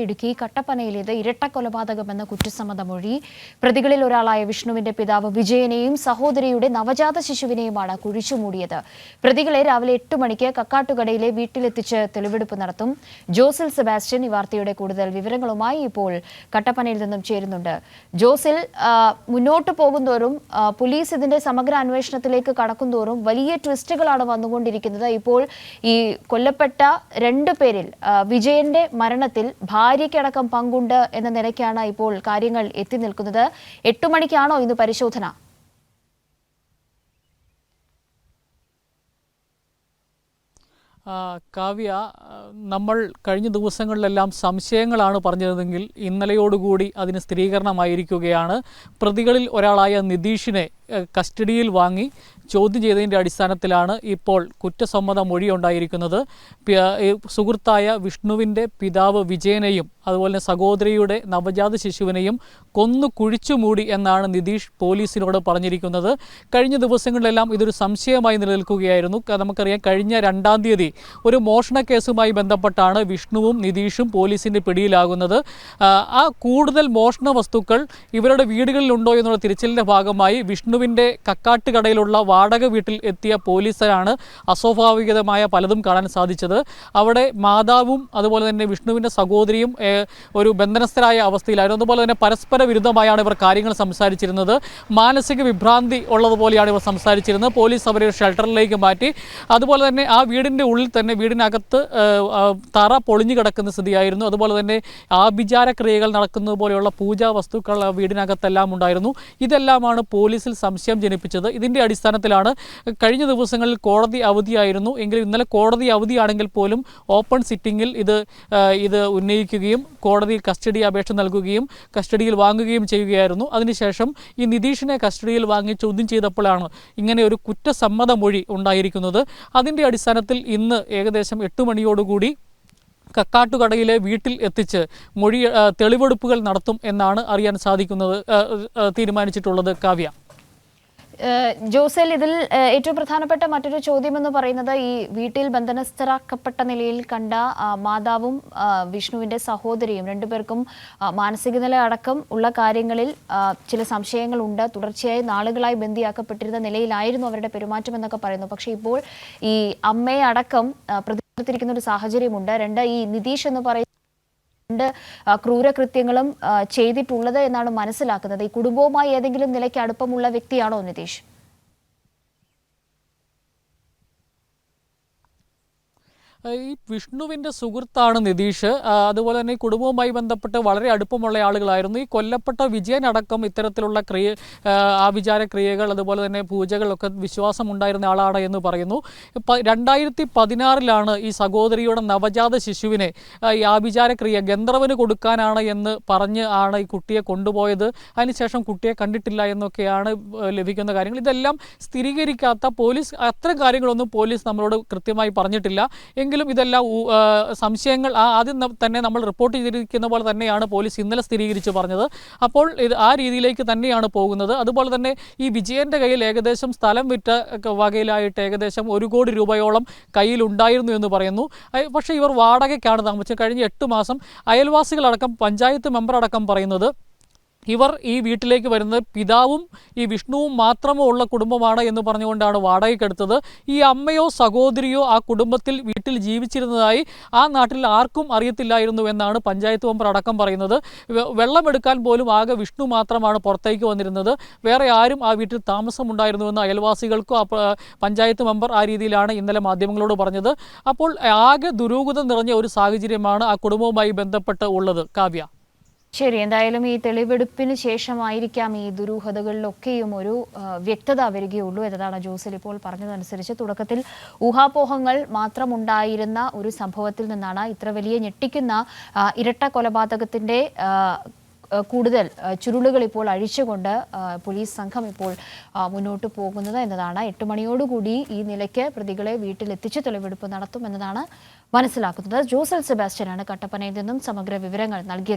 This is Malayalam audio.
ഇടുക്കി കട്ടപ്പനയിലേത് ഇരട്ട കൊലപാതകമെന്ന കുറ്റസമ്മത മൊഴി പ്രതികളിൽ ഒരാളായ വിഷ്ണുവിന്റെ പിതാവ് വിജയനെയും സഹോദരിയുടെ നവജാത ശിശുവിനെയുമാണ് കുഴിച്ചുമൂടിയത്. പ്രതികളെ രാവിലെ എട്ട് മണിക്ക് കക്കാട്ടുകടയിലെ വീട്ടിലെത്തിച്ച് തെളിവെടുപ്പ് നടത്തും. ജോസിൽ സെബാസ്റ്റ്യൻ ഈ വാർത്തയുടെ കൂടുതൽ വിവരങ്ങളുമായി ഇപ്പോൾ കട്ടപ്പനയിൽ നിന്നും ചേരുന്നുണ്ട്. ജോസിൽ മുന്നോട്ട് പോകുന്തോറും പോലീസ് ഇതിന്റെ സമഗ്ര അന്വേഷണത്തിലേക്ക് കടക്കുന്തോറും വലിയ ട്വിസ്റ്റുകളാണ് വന്നുകൊണ്ടിരിക്കുന്നത്. ഇപ്പോൾ ഈ കൊല്ലപ്പെട്ട രണ്ടു പേരിൽ വിജയന്റെ മരണത്തിൽ ഭാര്യയ്ക്കടക്കം പങ്കുണ്ട് എന്ന നിലയ്ക്കാണ് ഇപ്പോൾ കാര്യങ്ങൾ എത്തി നിൽക്കുന്നത്. എട്ടു മണിക്കാണോ ഇന്ന് പരിശോധന? കാവ്യ നമ്മൾ കഴിഞ്ഞ ദിവസങ്ങളിലെല്ലാം സംശയങ്ങളാണ് പറഞ്ഞതെങ്കിൽ ഇന്നലെയോടുകൂടി അതിന് സ്ഥിരീകരണമായിരിക്കുകയാണ്. പ്രതികളിൽ ഒരാളായ നിതീഷിനെ കസ്റ്റഡിയിൽ വാങ്ങി ചോദ്യം ചെയ്തതിന്റെ അടിസ്ഥാനത്തിലാണ് ഇപ്പോൾ കുറ്റസമ്മത മൊഴി ഉണ്ടായിരിക്കുന്നത് സുഹൃത്തായ വിഷ്ണുവിന്റെ പിതാവ് വിജയനെയും അതുപോലെ തന്നെ സഹോദരിയുടെ നവജാത ശിശുവിനെയും കൊന്നു കുഴിച്ചുമൂടി എന്നാണ് നിതീഷ് പോലീസിനോട് പറഞ്ഞിരിക്കുന്നത്. കഴിഞ്ഞ ദിവസങ്ങളിലെല്ലാം ഇതൊരു സംശയമായി നിലനിൽക്കുകയായിരുന്നു. നമുക്കറിയാം കഴിഞ്ഞ രണ്ടാം തീയതി ഒരു മോഷണ കേസുമായി ബന്ധപ്പെട്ടാണ് വിഷ്ണുവും നിതീഷും പോലീസിന്റെ പിടിയിലാകുന്നത്. ആ കൂടുതൽ മോഷണ വസ്തുക്കൾ ഇവരുടെ വീടുകളിലുണ്ടോ എന്നുള്ള തിരച്ചിലിന്റെ ഭാഗമായി വിഷ്ണുവിന്റെ കക്കാട്ടുകടയിലുള്ള വാടക വീട്ടിൽ എത്തിയ പോലീസരാണ് അസ്വാഭാവികമായ പലതും കാണാൻ സാധിച്ചത്. അവിടെ മാതാവും അതുപോലെ തന്നെ വിഷ്ണുവിന്റെ സഹോദരിയും ഒരു ബന്ധനസ്ഥരായ അവസ്ഥയിലായിരുന്നു. അതുപോലെ തന്നെ പരസ്പര വിരുദ്ധമായാണ് ഇവർ കാര്യങ്ങൾ സംസാരിച്ചിരുന്നത്. മാനസിക വിഭ്രാന്തി ഉള്ളതുപോലെയാണ് ഇവർ സംസാരിച്ചിരുന്നത്. പോലീസ് അവരെ ഷെൽട്ടറിലേക്ക് മാറ്റി. അതുപോലെ തന്നെ ആ വീടിന്റെ ഉള്ളിൽ തന്നെ വീടിനകത്ത് തറ പൊളിഞ്ഞു കിടക്കുന്ന സ്ഥിതിയായിരുന്നു. അതുപോലെ തന്നെ ആഭിചാര ക്രിയകൾ നടക്കുന്നത് പോലെയുള്ള പൂജാ വസ്തുക്കൾ വീടിനകത്തെല്ലാം ഉണ്ടായിരുന്നു. ഇതെല്ലാമാണ് പോലീസിൽ സംശയം ജനിപ്പിച്ചത്. ഇതിന്റെ അടിസ്ഥാനത്തിലാണ് കഴിഞ്ഞ ദിവസങ്ങളിൽ കോടതി അവധിയായിരുന്നു. എങ്കിലും ഇന്നലെ കോടതി അവധിയാണെങ്കിൽ പോലും ഓപ്പൺ സിറ്റിംഗിൽ ഇത് ഇത് ഉന്നയിക്കുകയും കോടതിയിൽ കസ്റ്റഡി അപേക്ഷ നൽകുകയും കസ്റ്റഡിയിൽ വാങ്ങുകയും ചെയ്യുകയായിരുന്നു. അതിനുശേഷം ഈ നിതീഷിനെ കസ്റ്റഡിയിൽ വാങ്ങി ചോദ്യം ചെയ്തപ്പോഴാണ് ഇങ്ങനെ ഒരു കുറ്റസമ്മത മൊഴി ഉണ്ടായിരിക്കുന്നത്. അതിന്റെ അടിസ്ഥാനത്തിൽ ഇന്ന് ഏകദേശം എട്ട് മണിയോടുകൂടി കക്കാട്ടുകടയിലെ വീട്ടിൽ എത്തിച്ച് മൊഴി തെളിവെടുപ്പുകൾ നടത്തും എന്നാണ് അറിയാൻ സാധിക്കുന്നത് തീരുമാനിച്ചിട്ടുള്ളത് കാവ്യ. ജോസൽ ഇതിൽ ഏറ്റവും പ്രധാനപ്പെട്ട മറ്റൊരു ചോദ്യം എന്ന് പറയുന്നത് ഈ വീട്ടിൽ ബന്ധനസ്ഥരാക്കപ്പെട്ട നിലയിൽ കണ്ട മാതാവും വിഷ്ണുവിന്റെ സഹോദരിയും രണ്ടുപേർക്കും മാനസിക നില അടക്കം ഉള്ള കാര്യങ്ങളിൽ ചില സംശയങ്ങളുണ്ട് തുടർച്ചയായി നാളുകളായി ബന്ദിയാക്കപ്പെട്ടിരുന്ന നിലയിലായിരുന്നു അവരുടെ പെരുമാറ്റം എന്നൊക്കെ പറയുന്നു. പക്ഷേ ഇപ്പോൾ ഈ അമ്മയെ അടക്കം പ്രതികരിക്കുന്ന ഒരു സാഹചര്യമുണ്ട്. രണ്ട് ഈ നിതീഷ് എന്ന് പറയുന്ന രണ്ട് ക്രൂരകൃത്യങ്ങളും ചെയ്തിട്ടുള്ളത് എന്നാണ് മനസ്സിലാക്കുന്നത്. ഈ കുടുംബവുമായി ഏതെങ്കിലും നിലയ്ക്ക് അടുപ്പമുള്ള വ്യക്തിയാണോ നിതീഷ്? ഈ വിഷ്ണുവിന്റെ സുഹൃത്താണ് നിതീഷ്. അതുപോലെ തന്നെ കുടുംബവുമായി ബന്ധപ്പെട്ട് വളരെ അടുപ്പമുള്ള ആളുകളായിരുന്നു. ഈ കൊല്ലപ്പെട്ട വിജയനടക്കം ഇത്തരത്തിലുള്ള ക്രിയ ആ, ആഭിചാര ക്രിയകൾ അതുപോലെ തന്നെ പൂജകളൊക്കെ വിശ്വാസമുണ്ടായിരുന്ന ആളാണ് എന്ന് പറയുന്നു. രണ്ടായിരത്തി പതിനാറിലാണ് ഈ സഹോദരിയുടെ നവജാത ശിശുവിനെ ഈ ആഭിചാരക്രിയ ഗന്ധർവന് കൊടുക്കാനാണ് എന്ന് പറഞ്ഞ് ആണ് ഈ കുട്ടിയെ കൊണ്ടുപോയത്. അതിനുശേഷം കുട്ടിയെ കണ്ടിട്ടില്ല എന്നൊക്കെയാണ് ലഭിക്കുന്ന കാര്യങ്ങൾ. ഇതെല്ലാം സ്ഥിരീകരിക്കാത്ത പോലീസ് അത്തരം കാര്യങ്ങളൊന്നും പോലീസ് നമ്മളോട് കൃത്യമായി പറഞ്ഞിട്ടില്ല. എങ്കിലും ഇതെല്ലാം സംശയങ്ങൾ ആദ്യം തന്നെ നമ്മൾ റിപ്പോർട്ട് ചെയ്തിരിക്കുന്ന പോലെ തന്നെയാണ് പോലീസ് ഇന്നലെ സ്ഥിരീകരിച്ച് പറഞ്ഞത്. അപ്പോൾ ഇത് ആ രീതിയിലേക്ക് തന്നെയാണ് പോകുന്നത്. അതുപോലെ തന്നെ ഈ വിജയന്റെ കയ്യിൽ ഏകദേശം സ്ഥലം വിറ്റ വകയിലായിട്ട് ഏകദേശം ഒരു കോടി രൂപയോളം കയ്യിലുണ്ടായിരുന്നു എന്ന് പറയുന്നു. പക്ഷേ ഇവർ വാടകയ്ക്കാണ് താമസിച്ചത്. കഴിഞ്ഞ എട്ട് മാസം അയൽവാസികളടക്കം പഞ്ചായത്ത് മെമ്പർ അടക്കം പറയുന്നത് ഇവർ ഈ വീട്ടിലേക്ക് വരുന്നത് പിതാവും ഈ വിഷ്ണുവും മാത്രമോ ഉള്ള കുടുംബമാണ് എന്ന് പറഞ്ഞുകൊണ്ടാണ് വാടകയ്ക്കെടുത്തത് ഈ അമ്മയോ സഹോദരിയോ ആ കുടുംബത്തിൽ വീട്ടിൽ ജീവിച്ചിരുന്നതായി ആ നാട്ടിൽ ആർക്കും അറിയത്തില്ലായിരുന്നു എന്നാണ് പഞ്ചായത്ത് മെമ്പർ അടക്കം പറയുന്നത്. വെള്ളമെടുക്കാൻ പോലും ആകെ വിഷ്ണു മാത്രമാണ് പുറത്തേക്ക് വന്നിരുന്നത്. വേറെ ആരും ആ വീട്ടിൽ താമസമുണ്ടായിരുന്നുവെന്ന് അയൽവാസികൾക്കും പഞ്ചായത്ത് മെമ്പർ ആ രീതിയിലാണ് ഇന്നലെ മാധ്യമങ്ങളോട് പറഞ്ഞത്. അപ്പോൾ ആകെ ദുരൂഹത നിറഞ്ഞ ഒരു സാഹചര്യമാണ് ആ കുടുംബവുമായി ബന്ധപ്പെട്ട് ഉള്ളത്. കാവ്യ. ശരി എന്തായാലും ഈ തെളിവെടുപ്പിന് ശേഷമായിരിക്കാം ഈ ദുരൂഹതകളിലൊക്കെയും ഒരു വ്യക്തത വരികയുള്ളൂ എന്നതാണ് ജോസിൽ ഇപ്പോൾ പറഞ്ഞതനുസരിച്ച്. തുടക്കത്തിൽ ഊഹാപോഹങ്ങൾ മാത്രമുണ്ടായിരുന്ന ഒരു സംഭവത്തിൽ നിന്നാണ് ഇത്ര വലിയ ഞെട്ടിക്കുന്ന ഇരട്ട കൊലപാതകത്തിന്റെ കൂടുതൽ ചുരുളുകൾ ഇപ്പോൾ അഴിച്ചുകൊണ്ട് പോലീസ് സംഘം ഇപ്പോൾ മുന്നോട്ട് പോകുന്നത് എന്നതാണ്. എട്ട് മണിയോടുകൂടി ഈ നിലയ്ക്ക് പ്രതികളെ വീട്ടിലെത്തിച്ച് തെളിവെടുപ്പ് നടത്തും എന്നതാണ് മനസ്സിലാക്കുന്നത്. ജോസൽ സെബാസ്റ്റ്യനാണ് കട്ടപ്പനയിൽ നിന്നും സമഗ്ര വിവരങ്ങൾ നൽകിയത്.